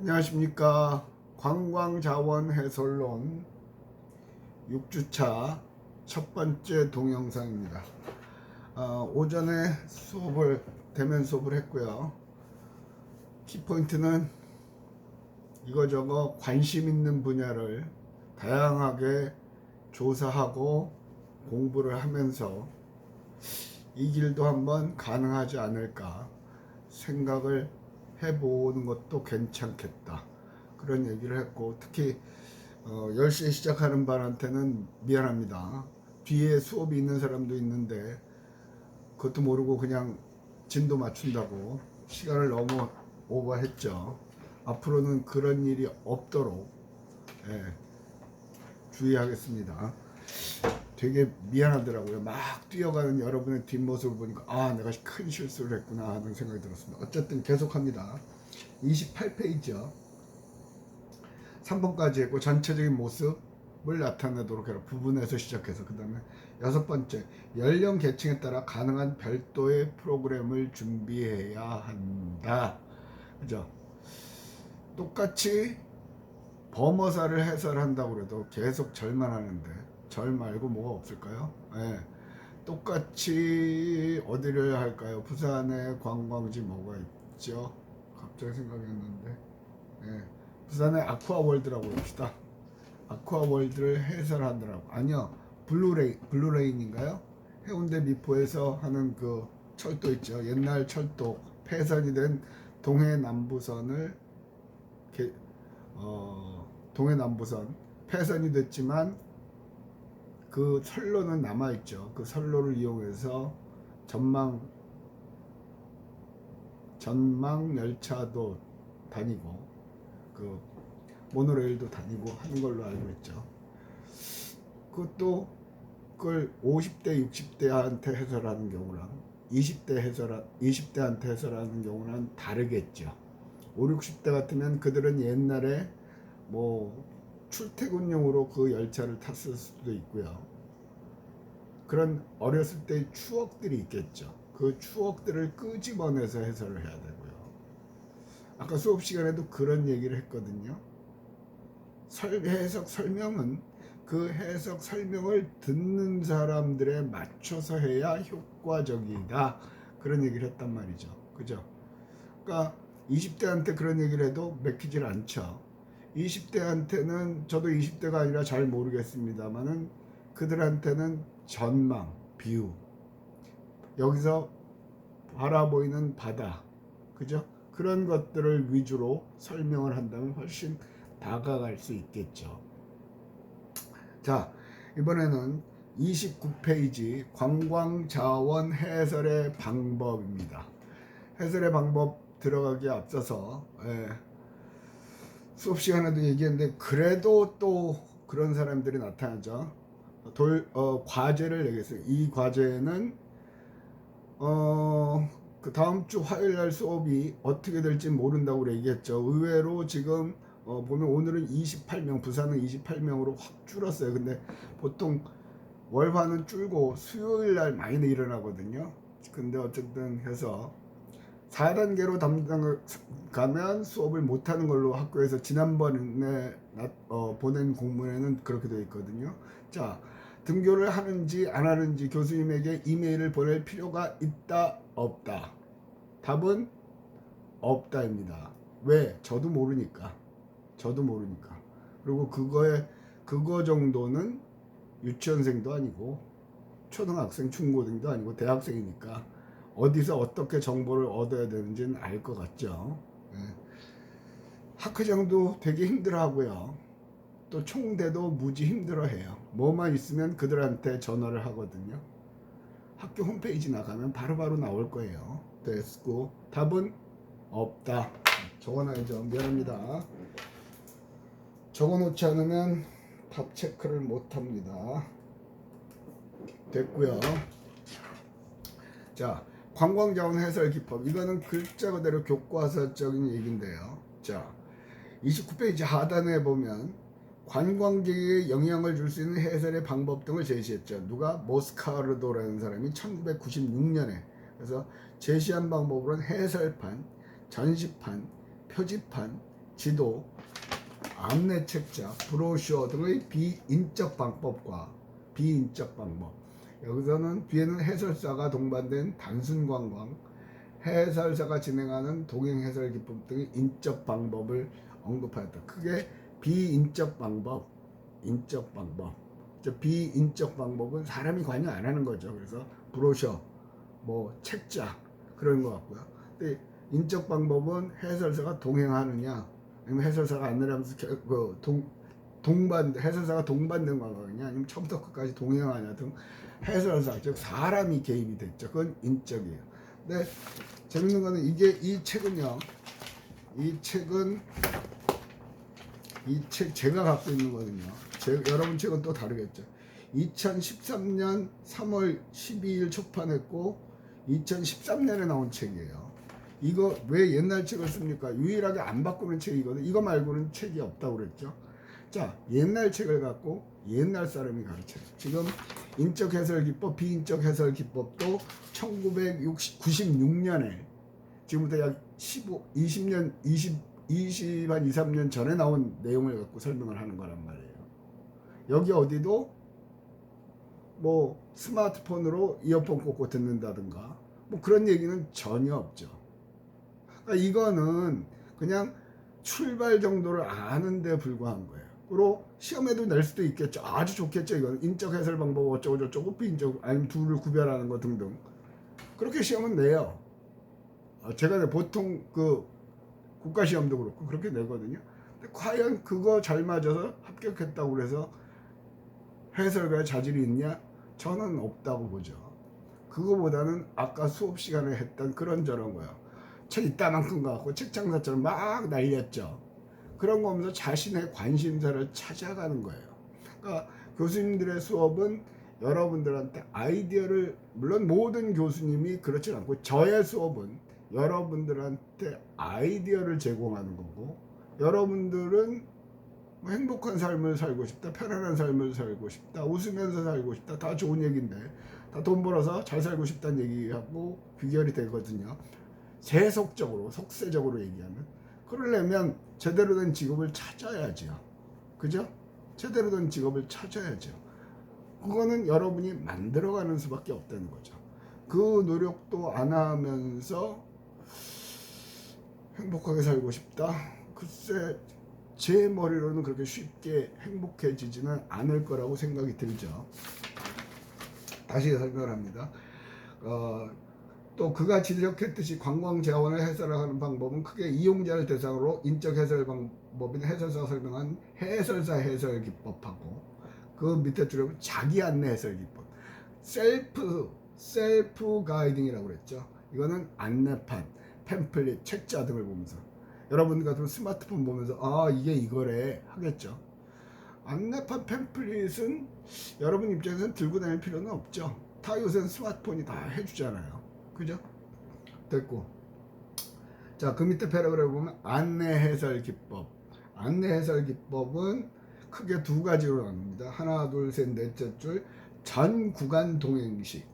안녕하십니까 관광자원 해설론 6주차 첫 번째 동영상입니다. 어, 오전에 수업을 대면 수업을 했고요. 키포인트는 이거저거 관심 있는 분야를 다양하게 조사하고 공부를 하면서 이 길도 한번 가능하지 않을까 생각을 해보는 것도 괜찮겠다. 그런 얘기를 했고, 특히, 어, 10시에 시작하는 반한테는 미안합니다. 뒤에 수업이 있는 사람도 있는데, 그것도 모르고 그냥 진도 맞춘다고 시간을 너무 오버했죠. 앞으로는 그런 일이 없도록, 예, 주의하겠습니다. 되게 미안하더라고요. 막 뛰어가는 여러분의 뒷모습을 보니까 아 내가 큰 실수를 했구나 하는 생각이 들었습니다. 어쨌든 계속합니다. 28페이지요. 3번까지 했고 전체적인 모습을 나타내도록 해라. 부분에서 시작해서 그 다음에 여섯 번째 연령 계층에 따라 가능한 별도의 프로그램을 준비해야 한다. 그죠? 똑같이 범어사를 해설한다고 그래도 계속 절만 하는데 절 말고 뭐가 없을까요? 예. 똑같이 어디를 할까요? 부산에 관광지 뭐가 있죠? 갑자기 생각했는데 예. 부산에 아쿠아월드라고 합시다. 아쿠아월드를 해설하더라고. 아니요. 블루레인 블루레인인가요? 해운대 미포에서 하는 그 철도 있죠. 옛날 철도 폐선이 된 동해 남부선을 개, 어, 동해 남부선 폐선이 됐지만 그 선로는 남아 있죠. 그 선로를 이용해서 전망 전망 열차도 다니고 그 모노레일도 다니고 하는 걸로 알고 있죠. 그것도 그걸 50대 60대한테 해설하는 경우랑 20대 해설 20대한테 해설하는 경우는 다르겠죠. 5, 60대 같으면 그들은 옛날에 뭐 출퇴근용으로 그 열차를 탔을 수도 있고요. 그런 어렸을 때의 추억들이 있겠죠. 그 추억들을 끄집어내서 해설을 해야 되고요. 아까 수업 시간에도 그런 얘기를 했거든요. 설, 해석 설명은 그 해석 설명을 듣는 사람들에 맞춰서 해야 효과적이다. 그런 얘기를 했단 말이죠. 그죠? 그러니까 20대한테 그런 얘기를 해도 맥히질 않죠. 20대한테는 저도 20대가 아니라 잘 모르겠습니다만은 그들한테는 전망, 뷰 여기서 바라보이는 바다, 그죠? 그런 것들을 위주로 설명을 한다면 훨씬 다가갈 수 있겠죠. 자, 이번에는 29페이지 관광자원 해설의 방법입니다. 해설의 방법 들어가기에 앞서서 예, 수업 시간에도 얘기했는데 그래도 또 그런 사람들이 나타나죠. 돌 어, 과제를 내겠어요. 이 과제는 어 그 다음 주 화요일 날 수업이 어떻게 될지 모른다고 얘기했죠. 의외로 지금 어, 보면 오늘은 28명, 부산은 28명으로 확 줄었어요. 근데 보통 월화는 줄고 수요일 날 많이 일어나거든요. 근데 어쨌든 해서 4단계로 담당 가면 수업을 못하는 걸로 학교에서 지난번에 어, 보낸 공문에는 그렇게 되어 있거든요. 자, 등교를 하는지 안 하는지 교수님에게 이메일을 보낼 필요가 있다 없다. 답은 없다입니다. 왜? 저도 모르니까. 저도 모르니까. 그리고 그거에 그거 정도는 유치원생도 아니고 초등학생, 중고등도 아니고 대학생이니까 어디서 어떻게 정보를 얻어야 되는지는 알 것 같죠. 예. 학회장도 되게 힘들어하고요. 또 총대도 무지 힘들어해요. 뭐만 있으면 그들한테 전화를 하거든요. 학교 홈페이지 나가면 바로바로 나올 거예요. 됐고 답은 없다. 적어놔야죠. 미안합니다. 적어놓지 않으면 답 체크를 못합니다. 됐고요. 자, 관광자원 해설 기법. 이거는 글자 그대로 교과서적인 얘기인데요. 자, 29페이지 하단에 보면 관광객에게 영향을 줄 수 있는 해설의 방법 등을 제시했죠. 누가 모스카르도라는 사람이 1996년에 그래서 제시한 방법으로는 해설판, 전시판, 표지판, 지도, 안내 책자, 브로셔 등의 비인적 방법과 비인적 방법. 여기서는 뒤에는 해설사가 동반된 단순 관광, 해설사가 진행하는 동행 해설 기법 등의 인적 방법을 언급하였다. 크게 비인적 방법, 인적 방법. 저 비인적 방법은 사람이 관여 안 하는 거죠. 그래서 브로셔, 뭐 책자 그런 것 같고요. 근데 인적 방법은 해설사가 동행하느냐, 아니면 해설사가 안내를 하면서 겨- 그 동, 동반 해설사가 동반된 관광이냐, 아니면 처음부터 끝까지 동행하냐 등 해설사 즉 사람이 개입이 됐죠. 그건 인적이에요. 근데 재밌는 거는 이게 이 책은요. 이 책은 이 책 제가 갖고 있는 거거든요. 제, 여러분 책은 또 다르겠죠. 2013년 3월 12일 출판했고 2013년에 나온 책이에요. 이거 왜 옛날 책을 씁니까? 유일하게 안 바꾸는 책이거든. 이거 말고는 책이 없다고 그랬죠. 자, 옛날 책을 갖고 옛날 사람이 가르쳐요. 지금 인적 해설 기법, 비인적 해설 기법도 1996년에 지금부터 약 15, 20년, 20, 20, 한 2, 3년 전에 나온 내용을 갖고 설명을 하는 거란 말이에요. 여기 어디도 뭐 스마트폰으로 이어폰 꽂고 듣는다든가 뭐 그런 얘기는 전혀 없죠. 그러니까 이거는 그냥 출발 정도를 아는데 불과한 거예요. 그리고 시험에도 낼 수도 있겠죠. 아주 좋겠죠. 이건 인적 해설 방법 어쩌고 저쩌고 비인적 아니면 둘을 구별하는 거 등등. 그렇게 시험은 내요. 아, 제가 보통 그 국가 시험도 그렇고 그렇게 내거든요. 근데 과연 그거 잘 맞아서 합격했다고 그래서 해설가의 자질이 있냐? 저는 없다고 보죠. 그거보다는 아까 수업 시간에 했던 그런 저런 거요. 책 이따만큼 갖고 책 장사처럼 막 날렸죠. 그런 거 하면서 자신의 관심사를 찾아가는 거예요. 그러니까 교수님들의 수업은 여러분들한테 아이디어를 물론 모든 교수님이 그렇진 않고 저의 수업은 여러분들한테 아이디어를 제공하는 거고 여러분들은 뭐 행복한 삶을 살고 싶다, 편안한 삶을 살고 싶다, 웃으면서 살고 싶다, 다 좋은 얘기인데 다 돈 벌어서 잘 살고 싶다는 얘기하고 귀결이 되거든요. 세속적으로, 속세적으로 얘기하면 그러려면 제대로 된 직업을 찾아야죠. 그죠? 제대로 된 직업을 찾아야죠. 그거는 여러분이 만들어가는 수밖에 없다는 거죠. 그 노력도 안 하면서 행복하게 살고 싶다. 글쎄 제 머리로는 그렇게 쉽게 행복해지지는 않을 거라고 생각이 들죠. 다시 설명을 합니다. 어, 또 그가 지적했듯이 관광 재원을 해설하는 방법은 크게 이용자를 대상으로 인적 해설 방법인 해설사가 설명한 해설사 해설 기법하고 그 밑에 줄여면 자기 안내 해설 기법, 셀프 셀프 가이딩이라고 그랬죠. 이거는 안내판, 팸플릿, 책자 등을 보면서 여러분 같은 스마트폰 보면서 아 이게 이거래 하겠죠. 안내판 팸플릿은 여러분 입장에서는 들고 다닐 필요는 없죠. 다 요새는 스마트폰이 다 해주잖아요. 그죠? 됐고. 자, 그 밑에 패러그래프 보면 안내 해설 기법. 안내 해설 기법은 크게 두 가지로 나눕니다. 하나, 둘, 셋, 넷째 줄. 전 구간 동행식.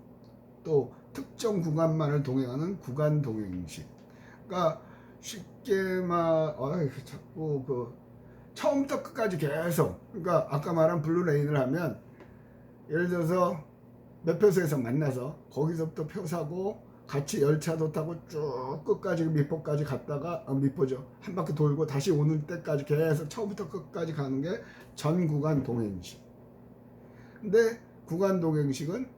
또 특정 구간만을 동행하는 구간 동행식. 그러니까 쉽게 말, 어이, 자꾸 그 처음부터 끝까지 계속. 그러니까 아까 말한 블루레인을 하면 예를 들어서 매표소에서 만나서 거기서부터 표 사고 같이 열차도 타고 쭉 끝까지 미포까지 갔다가 어, 미포죠 한 바퀴 돌고 다시 오는 때까지 계속 처음부터 끝까지 가는 게 전 구간 동행식. 근데 구간 동행식은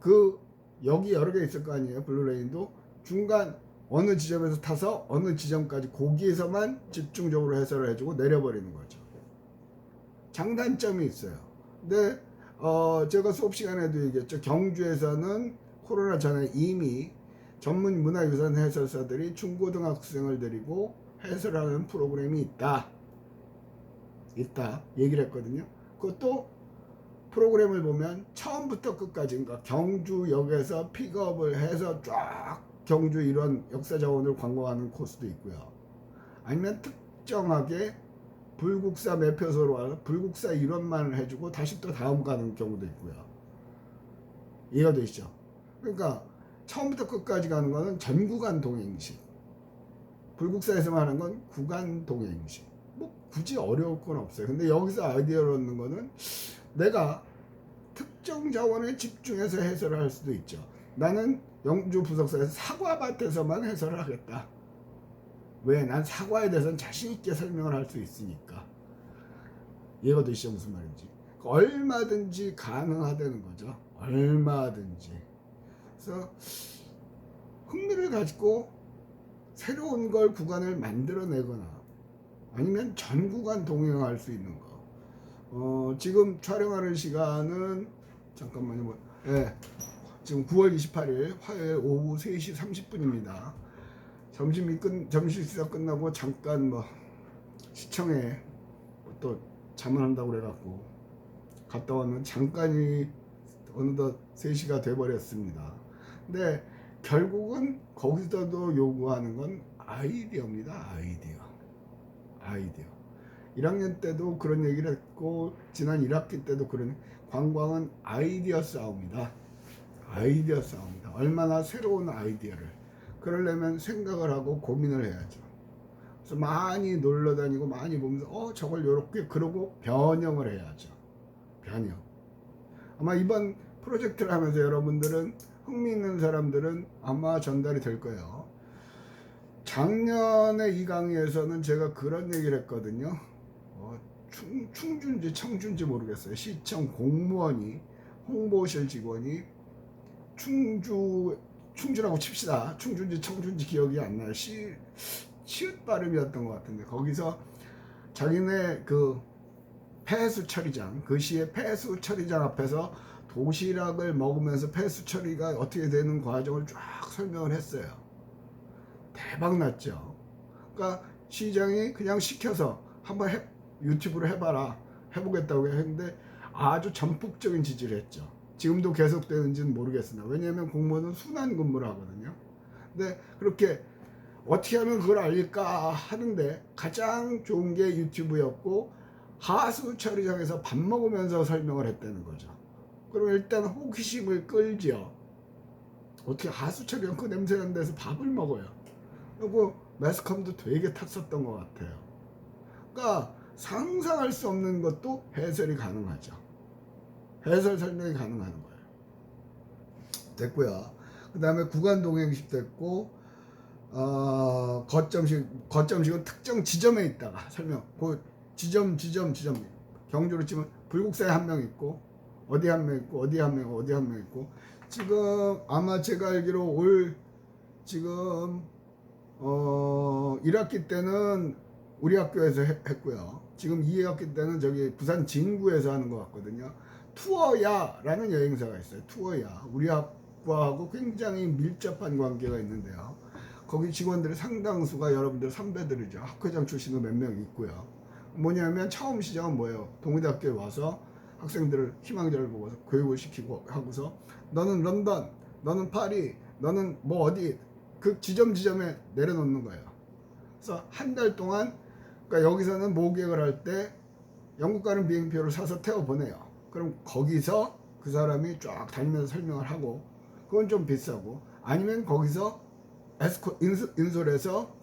그 여기 여러 개 있을 거 아니에요 블루레인도 중간 어느 지점에서 타서 어느 지점까지 거기에서만 집중적으로 해설을 해주고 내려버리는 거죠. 장단점이 있어요. 근데 어, 제가 수업 시간에도 얘기했죠. 경주에서는 코로나 전에 이미 전문 문화유산 해설사들이 중고등학생을 데리고 해설하는 프로그램이 있다. 있다. 얘기를 했거든요. 그것도 프로그램을 보면 처음부터 끝까지 그러니까 경주역에서 픽업을 해서 쫙 경주 이런 역사 자원을 관광하는 코스도 있고요. 아니면 특정하게 불국사 매표소로 와서 불국사 이론만을 해주고 다시 또 다음 가는 경우도 있고요. 이해가 되시죠? 그러니까 처음부터 끝까지 가는 거는 전구간 동행식. 불국사에서만 하는 건 구간 동행식. 굳이 어려울 건 없어요. 근데 여기서 아이디어를 얻는 거는 내가 특정 자원에 집중해서 해설을 할 수도 있죠. 나는 영주 부석사에서 사과밭에서만 해설을 하겠다. 왜? 난 사과에 대해서는 자신 있게 설명을 할 수 있으니까. 이해가 되시죠? 무슨 말인지. 얼마든지 가능하다는 거죠. 얼마든지. 그래서 흥미를 가지고 새로운 걸 구간을 만들어내거나 아니면 전 구간 동행할 수 있는 거. 어, 지금 촬영하는 시간은 잠깐만요. 뭐, 예. 지금 9월 28일 화요일 오후 3시 30분입니다. 점심이 끝 점심 식사 끝나고 잠깐 뭐 시청에 또 자문한다고 그래갖고 갔다 왔는 잠깐이 어느덧 3시가 돼버렸습니다. 근데 결국은 거기서도 요구하는 건 아이디어입니다. 아이디어. 아이디어. 1학년 때도 그런 얘기를 했고 지난 1학기 때도 그런 관광은 아이디어 싸움이다. 아이디어 싸움이다. 얼마나 새로운 아이디어를 그러려면 생각을 하고 고민을 해야죠. 그래서 많이 놀러 다니고 많이 보면서 어 저걸 요렇게 그러고 변형을 해야죠. 변형. 아마 이번 프로젝트를 하면서 여러분들은 흥미 있는 사람들은 아마 전달이 될 거예요. 작년에 이 강의에서는 제가 그런 얘기를 했거든요. 어, 충, 충주인지 청주인지 모르겠어요. 시청 공무원이 홍보실 직원이 충주 충주라고 칩시다. 충주인지 청주인지 기억이 안 나요. 시 치읓 발음이었던 것 같은데 거기서 자기네 그 폐수 처리장 그 시의 폐수 처리장 앞에서 도시락을 먹으면서 폐수 처리가 어떻게 되는 과정을 쫙 설명을 했어요. 대박 났죠. 그러니까 시장이 그냥 시켜서 한번 해, 유튜브로 해봐라 해보겠다고 했는데 아주 전폭적인 지지를 했죠. 지금도 계속되는지는 모르겠으나 왜냐하면 공무원은 순환 근무를 하거든요. 근데 그렇게 어떻게 하면 그걸 알릴까 하는데 가장 좋은 게 유튜브였고 하수 처리장에서 밥 먹으면서 설명을 했다는 거죠. 그럼 일단 호기심을 끌죠. 어떻게 하수 처리장 그 냄새 나는 데서 밥을 먹어요. 그리고 매스컴도 되게 탔었던 것 같아요. 그러니까 상상할 수 없는 것도 해설이 가능하죠. 해설 설명이 가능한 거예요. 됐고요. 그 다음에 구간 동행식 됐고, 어, 거점식, 거점식은 특정 지점에 있다가 설명. 그 지점, 지점, 지점. 경주로 치면 불국사에 한 명 있고, 어디 한 명 있고, 어디 한 명, 어디 한 명 있고. 지금 아마 제가 알기로 올, 지금, 어, 1학기 때는 우리 학교에서 했, 했고요. 지금 2학기 때는 저기 부산 진구에서 하는 것 같거든요. 투어야라는 여행사가 있어요. 투어야. 우리 학과하고 굉장히 밀접한 관계가 있는데요. 거기 직원들의 상당수가 여러분들 선배들이죠. 학회장 출신도 몇 명 있고요. 뭐냐면 처음 시작은 뭐예요? 동의대학교에 와서 학생들을 희망자를 보고서 교육을 시키고 하고서 너는 런던, 너는 파리, 너는 뭐 어디 그 지점 지점에 내려놓는 거예요. 그래서 한 달 동안 그러니까 여기서는 모객을 할 때 영국 가는 비행표를 사서 태워 보내요. 그럼 거기서 그 사람이 쫙 다니면서 설명을 하고 그건 좀 비싸고 아니면 거기서 에스코 인솔, 인솔해서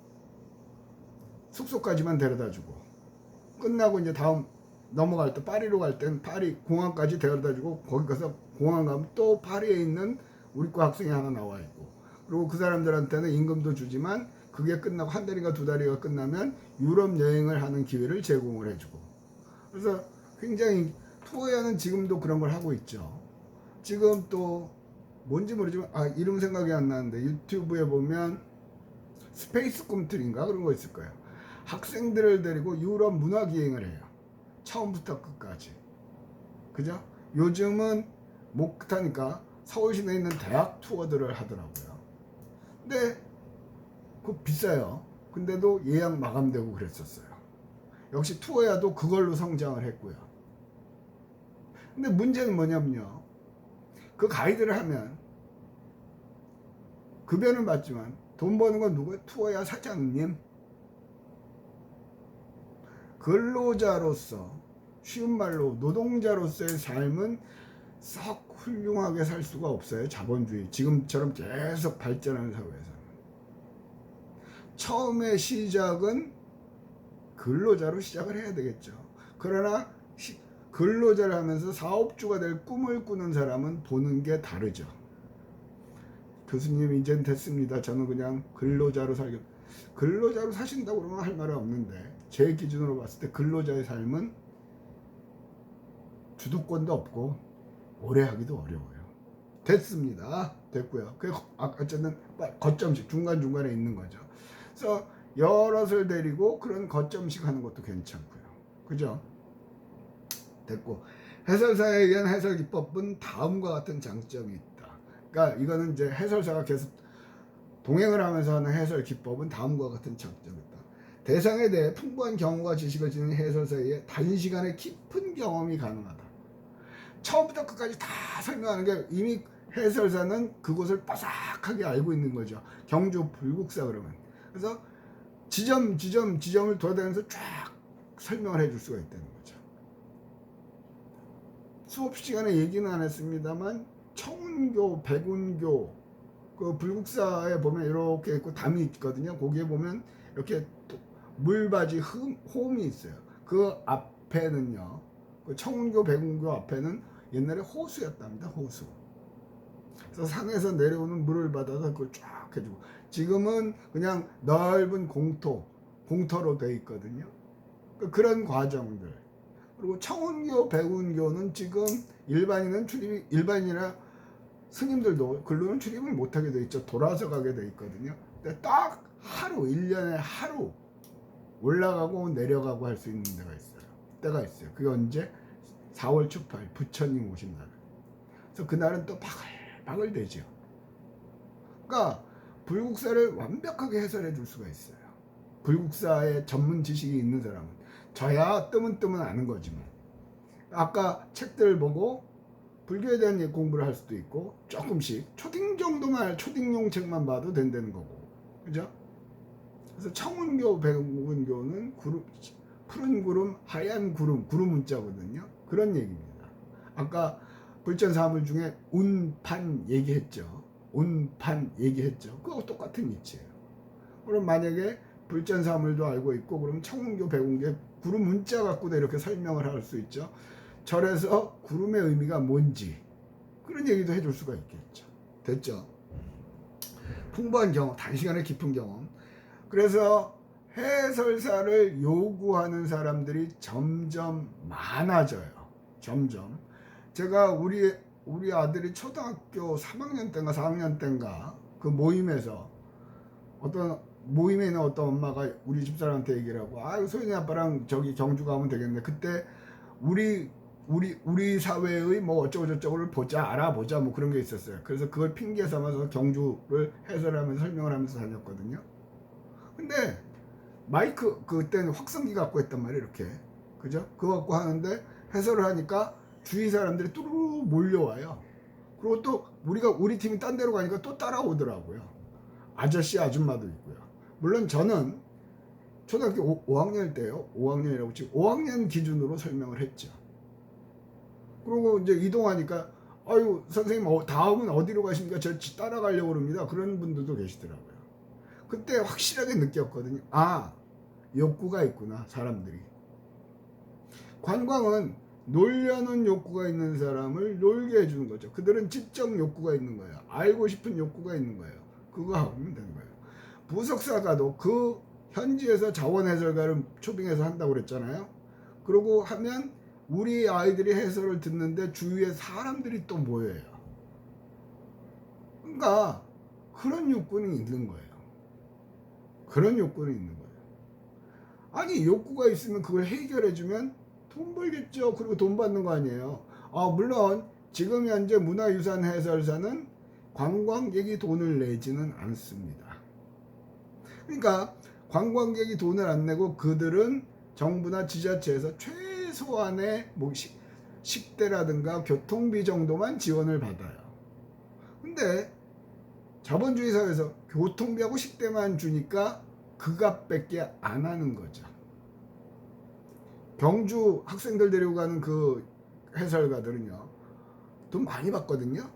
숙소까지만 데려다 주고 끝나고 이제 다음 넘어갈 때 파리로 갈 땐 파리 공항까지 데려다 주고 거기 가서 공항 가면 또 파리에 있는 우리 과 학생이 하나 나와 있고 그리고 그 사람들한테는 임금도 주지만 그게 끝나고 한 달인가 두 달이가 끝나면 유럽 여행을 하는 기회를 제공을 해주고 그래서 굉장히 투어야는 지금도 그런 걸 하고 있죠. 지금 또 뭔지 모르지만 아 이름 생각이 안 나는데 유튜브에 보면 스페이스 꿈틀인가 그런 거 있을 거예요. 학생들을 데리고 유럽 문화 기행을 해요. 처음부터 끝까지. 그죠? 요즘은 못하니까 서울 시내에 있는 대학 투어들을 하더라고요. 근데 그 비싸요. 근데도 예약 마감되고 그랬었어요. 역시 투어야도 그걸로 성장을 했고요. 근데 문제는 뭐냐면요. 그 가이드를 하면 급여는 받지만 돈 버는 건 누구예요? 투어야 사장님. 근로자로서 쉬운 말로 노동자로서의 삶은 썩 훌륭하게 살 수가 없어요. 자본주의. 지금처럼 계속 발전하는 사회에서. 처음에 시작은 근로자로 시작을 해야 되겠죠. 그러나 시- 근로자를 하면서 사업주가 될 꿈을 꾸는 사람은 보는 게 다르죠. 교수님 이젠 됐습니다. 저는 그냥 근로자로 살겠. 근로자로 사신다고 그러면 할 말은 없는데 제 기준으로 봤을 때 근로자의 삶은 주도권도 없고 오래 하기도 어려워요. 됐습니다. 됐고요. 그 아, 어쨌든 거점식 중간 중간에 있는 거죠. 그래서 여럿을 데리고 그런 거점식 하는 것도 괜찮고요. 그죠? 됐고 해설사에 의한 해설 기법은 다음과 같은 장점이 있다. 그러니까 이거는 이제 해설사가 계속 동행을 하면서 하는 해설 기법은 다음과 같은 장점이 있다. 대상에 대해 풍부한 경험과 지식을 지닌 해설사에 단시간에 깊은 경험이 가능하다. 처음부터 끝까지 다 설명하는 게 이미 해설사는 그곳을 빠삭하게 알고 있는 거죠. 경주 불국사 그러면. 그래서 지점 지점 지점을 돌아다니면서 쫙 설명을 해줄 수가 있다는 거죠. 수업 시간에 얘기는 안 했습니다만 청운교, 백운교 그 불국사에 보면 이렇게 있고 담이 있거든요. 거기에 보면 이렇게 또 물바지 흠, 홈이 있어요. 그 앞에는요. 그 청운교, 백운교 앞에는 옛날에 호수였답니다. 호수. 그래서 산에서 내려오는 물을 받아서 그걸 쫙 해주고 지금은 그냥 넓은 공터, 공터로 돼 있거든요. 그 그런 과정들. 그리고 청운교, 백운교는 지금 일반인은 출입 일반인이나 스님들도 글로는 출입을 못하게 돼 있죠. 돌아서 가게 돼 있거든요. 근데 딱 하루, 1년에 하루 올라가고 내려가고 할 수 있는 데가 있어요. 때가 있어요. 그게 언제? 4월 초팔 부처님 오신 날. 그래서 그날은 또 바글바글 되죠. 그러니까 불국사를 완벽하게 해설해 줄 수가 있어요. 불국사의 전문 지식이 있는 사람은 저야 뜨문뜨문 아는 거지만 아까 책들 보고 불교에 대한 예, 공부를 할 수도 있고 조금씩 초딩 정도만 초딩용 책만 봐도 된다는 거고 그죠? 그래서 청운교 백운교는 구름 푸른 구름 하얀 구름 구름 문자거든요 그런 얘기입니다 아까 불전 사물 중에 운판 얘기했죠 운판 얘기했죠 그거 똑같은 이치예요 그럼 만약에 불전 사물도 알고 있고 그럼 청운교 백운교 구름 문자 갖고도 이렇게 설명을 할 수 있죠 절에서 구름의 의미가 뭔지 그런 얘기도 해줄 수가 있겠죠. 됐죠? 풍부한 경험, 단시간에 깊은 경험. 그래서 해설사를 요구하는 사람들이 점점 많아져요. 점점. 제가 우리 우리 아들이 초등학교 3학년 때인가 4학년 때인가 그 모임에서 어떤 모임에 있는 어떤 엄마가 우리 집사람한테 얘기를 하고 아유 소연이 아빠랑 저기 경주 가면 되겠네. 그때 우리 우리 우리 사회의 뭐 어쩌고 저쩌고를 보자 알아보자 뭐 그런 게 있었어요. 그래서 그걸 핑계 삼아서 경주를 해설하면서 설명을 하면서 다녔거든요. 근데 마이크 그때는 확성기 갖고 했단 말이에요. 이렇게 그죠? 그거 갖고 하는데 해설을 하니까 주위 사람들이 뚜루루 몰려와요. 그리고 또 우리가 우리 팀이 딴 데로 가니까 또 따라오더라고요. 아저씨 아줌마도 있고요. 물론 저는 초등학교 5, 학년 때요. 5학년이라고 지금 5학년 기준으로 설명을 했죠. 그리고 이제 이동하니까 아유 선생님 어, 다음은 어디로 가십니까? 저 따라가려고 그럽니다. 그런 분들도 계시더라고요. 그때 확실하게 느꼈거든요. 아 욕구가 있구나 사람들이. 관광은 놀려는 욕구가 있는 사람을 놀게 해주는 거죠. 그들은 지적 욕구가 있는 거예요. 알고 싶은 욕구가 있는 거예요. 그거 하면 되는 거예요. 부석사가도 그 현지에서 자원 해설가를 초빙해서 한다고 그랬잖아요. 그러고 하면 우리 아이들이 해설을 듣는데 주위에 사람들이 또 모여요. 그러니까 그런 욕구는 있는 거예요. 그런 욕구는 있는 거예요. 아니 욕구가 있으면 그걸 해결해주면 돈 벌겠죠. 그리고 돈 받는 거 아니에요. 아 물론 지금 현재 문화유산 해설사는 관광객이 돈을 내지는 않습니다. 그러니까 관광객이 돈을 안 내고 그들은 정부나 지자체에서 최소한의 뭐 식, 식대라든가 교통비 정도만 지원을 받아요. 근데 자본주의 사회에서 교통비하고 식대만 주니까 그 값밖에 안 하는 거죠. 경주 학생들 데리고 가는 그 해설가들은요, 돈 많이 받거든요.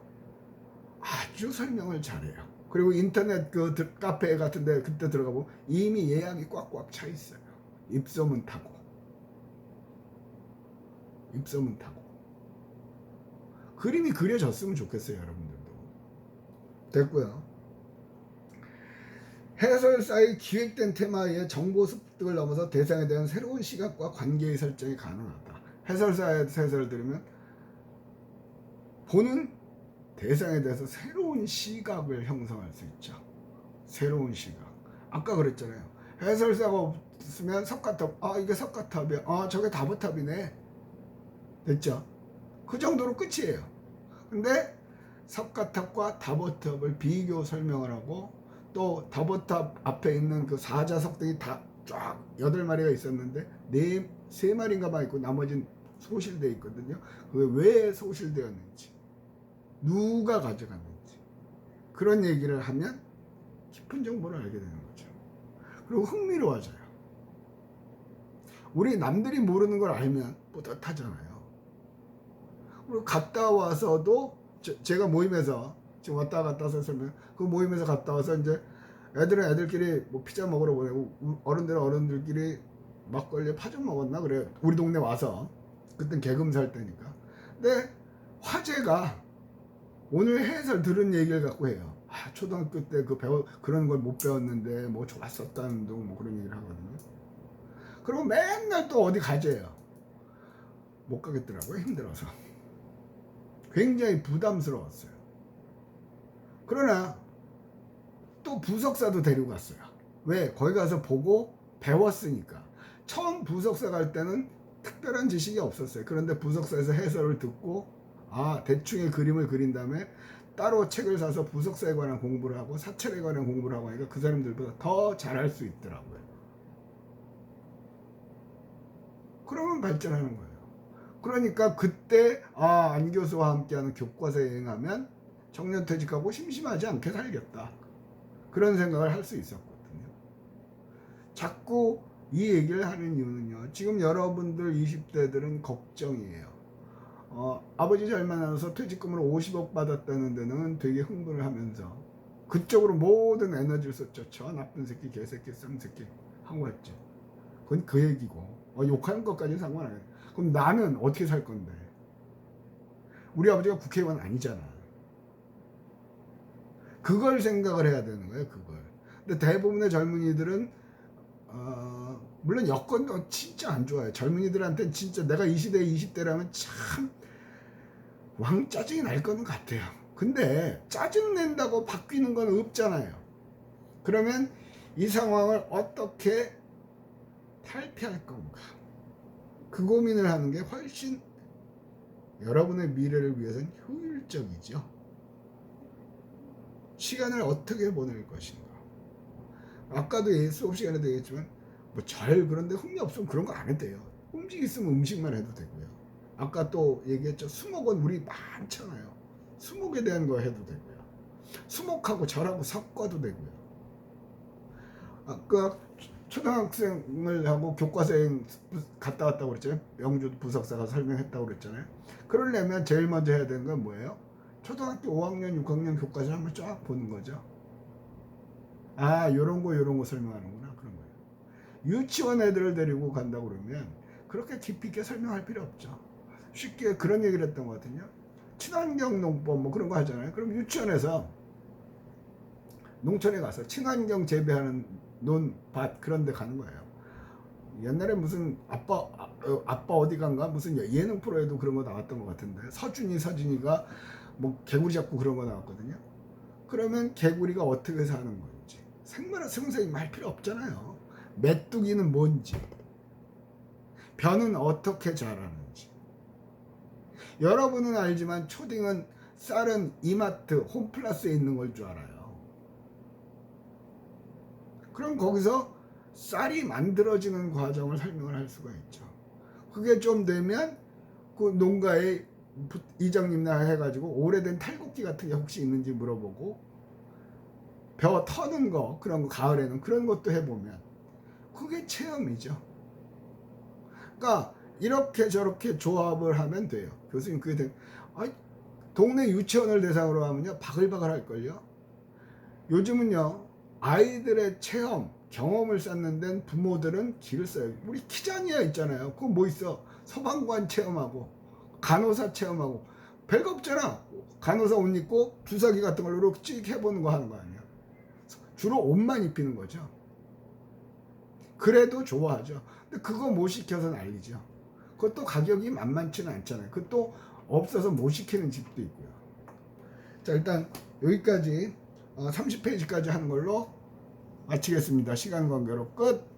아주 설명을 잘해요. 그리고 인터넷 그 드- 카페 같은데 그때 들어가 보면 이미 예약이 꽉꽉 차 있어요. 입소문 타고 입소문 타고 그림이 그려졌으면 좋겠어요 여러분들도 됐고요. 해설사의 기획된 테마의 정보 습득을 넘어서 대상에 대한 새로운 시각과 관계의 설정이 가능하다. 해설사의 해설을 들으면 보는 대상에 대해서 새로운 시각을 형성할 수 있죠. 새로운 시각. 아까 그랬잖아요. 해설사가 없으면 석가탑 아 이게 석가탑이야. 아 저게 다보탑이네. 됐죠? 그 정도로 끝이에요. 근데 석가탑과 다보탑을 비교 설명을 하고 또 다보탑 앞에 있는 그 사자석들이 다 쫙 여덟 마리가 있었는데 네 세 마리인가만 있고 나머지는 소실돼 있거든요. 그게 왜 소실되었는지 누가 가져갔는지. 그런 얘기를 하면 깊은 정보를 알게 되는 거죠. 그리고 흥미로워져요. 우리 남들이 모르는 걸 알면 뿌듯하잖아요. 그리고 갔다 와서도 저- 제가 모임에서 지금 왔다 갔다 해서 설명 그 모임에서 갔다 와서 이제 애들은 애들끼리 뭐 피자 먹으러 보내고 우- 어른들은 어른들끼리 막걸리 파전 먹었나? 그래. 우리 동네 와서. 그땐 개금 살 때니까. 근데 화제가 오늘 해설 들은 얘기를 갖고 해요. 아 초등학교 때 그 배워 그런 걸 못 배웠는데 뭐 좋았었다는 둥 뭐 그런 얘기를 하거든요. 그리고 맨날 또 어디 가재요. 못 가겠더라고요 힘들어서 굉장히 부담스러웠어요. 그러나 또 부석사도 데리고 갔어요. 왜? 거기 가서 보고 배웠으니까. 처음 부석사 갈 때는 특별한 지식이 없었어요. 그런데 부석사에서 해설을 듣고 아 대충의 그림을 그린 다음에 따로 책을 사서 부석사에 관한 공부를 하고 사찰에 관한 공부를 하고 하니까 그 사람들보다 더 잘할 수 있더라고요. 그러면 발전하는 거예요 그러니까 그때 아 안 교수와 함께하는 교과서 여행하면 청년 퇴직하고 심심하지 않게 살겠다. 그런 생각을 할 수 있었거든요. 자꾸 이 얘기를 하는 이유는요 지금 여러분들 20대들은 걱정이에요. 어, 아버지 잘 만나서 퇴직금으로 50억 받았다는 데는 되게 흥분을 하면서 그쪽으로 모든 에너지를 썼죠. 저 나쁜 새끼 개새끼 쌍새끼. 하고 했죠. 그건 그 얘기고. 어, 욕하는 것까지는 상관 안 해요 그럼 나는 어떻게 살 건데? 우리 아버지가 국회의원 아니잖아. 그걸 생각을 해야 되는 거예요 그걸. 근데 대부분의 젊은이들은 어, 물론 여건도 진짜 안 좋아요 젊은이들한테는 진짜 내가 이 시대에 20대라면 참 왕 짜증이 날 거는 같아요. 근데 짜증 낸다고 바뀌는 건 없잖아요. 그러면 이 상황을 어떻게 탈피할 건가 그 고민을 하는 게 훨씬 여러분의 미래를 위해서는 효율적이죠. 시간을 어떻게 보낼 것인가. 아까도 예, 수업 시간에도 얘기했지만 뭐절 그런데 흥미 없으면 그런 거 안 해도 돼요. 음식 있으면 음식만 해도 되고요. 아까 또 얘기했죠. 수목은 우리 많잖아요. 수목에 대한 거 해도 되고요. 수목하고 절하고 섞어도 되고요. 아까 초등학생을 하고 교과서행 갔다 왔다고 그랬잖아요. 영주 부석사가 설명했다고 그랬잖아요. 그러려면 제일 먼저 해야 되는 건 뭐예요? 초등학교 5학년, 6학년 교과서 한번 쫙 보는 거죠. 아, 요런 거, 요런 거 설명하는구나. 그런 거예요. 유치원 애들을 데리고 간다고 그러면 그렇게 깊이 있게 설명할 필요 없죠. 쉽게 그런 얘기를 했던 것 같은요. 친환경 농법 뭐 그런 거 하잖아요. 그럼 유치원에서 농촌에 가서 친환경 재배하는 논 밭 그런 데 가는 거예요. 옛날에 무슨 아빠 아, 어, 아빠 어디 간가 무슨 예능 프로에도 그런 거 나왔던 것 같은데 서준이 서준이가 뭐 개구리 잡고 그런 거 나왔거든요. 그러면 개구리가 어떻게 사는 건지 생물학 선생님 할 필요 없잖아요. 메뚜기는 뭔지 변은 어떻게 자라는지 여러분은 알지만 초딩은 쌀은 이마트 홈플러스에 있는 걸 줄 알아요. 그럼 거기서 쌀이 만들어지는 과정을 설명을 할 수가 있죠. 그게 좀 되면 그 농가에 부- 이장님나 해가지고 오래된 탈곡기 같은 게 혹시 있는지 물어보고 벼 터는 거 그런 거 가을에는 그런 것도 해보면 그게 체험이죠. 그러니까 이렇게 저렇게 조합을 하면 돼요. 교수님 그게 돼. 아니, 동네 유치원을 대상으로 하면요 바글바글 할걸요. 요즘은요 아이들의 체험, 경험을 쌓는 데는 부모들은 기를 써요. 우리 키자니아 있잖아요. 그거 뭐 있어? 서방관 체험하고 간호사 체험하고 별거 없잖아. 간호사 옷 입고 주사기 같은 걸로 이렇게 찍 해보는 거 하는 거 아니야. 주로 옷만 입히는 거죠. 그래도 좋아하죠. 근데 그거 못 시켜서 난리죠. 그것도 가격이 만만치는 않잖아요. 그것도 없어서 못 시키는 집도 있고요. 자 일단 여기까지 어, 30페이지까지 하는 걸로 마치겠습니다. 시간 관계로 끝.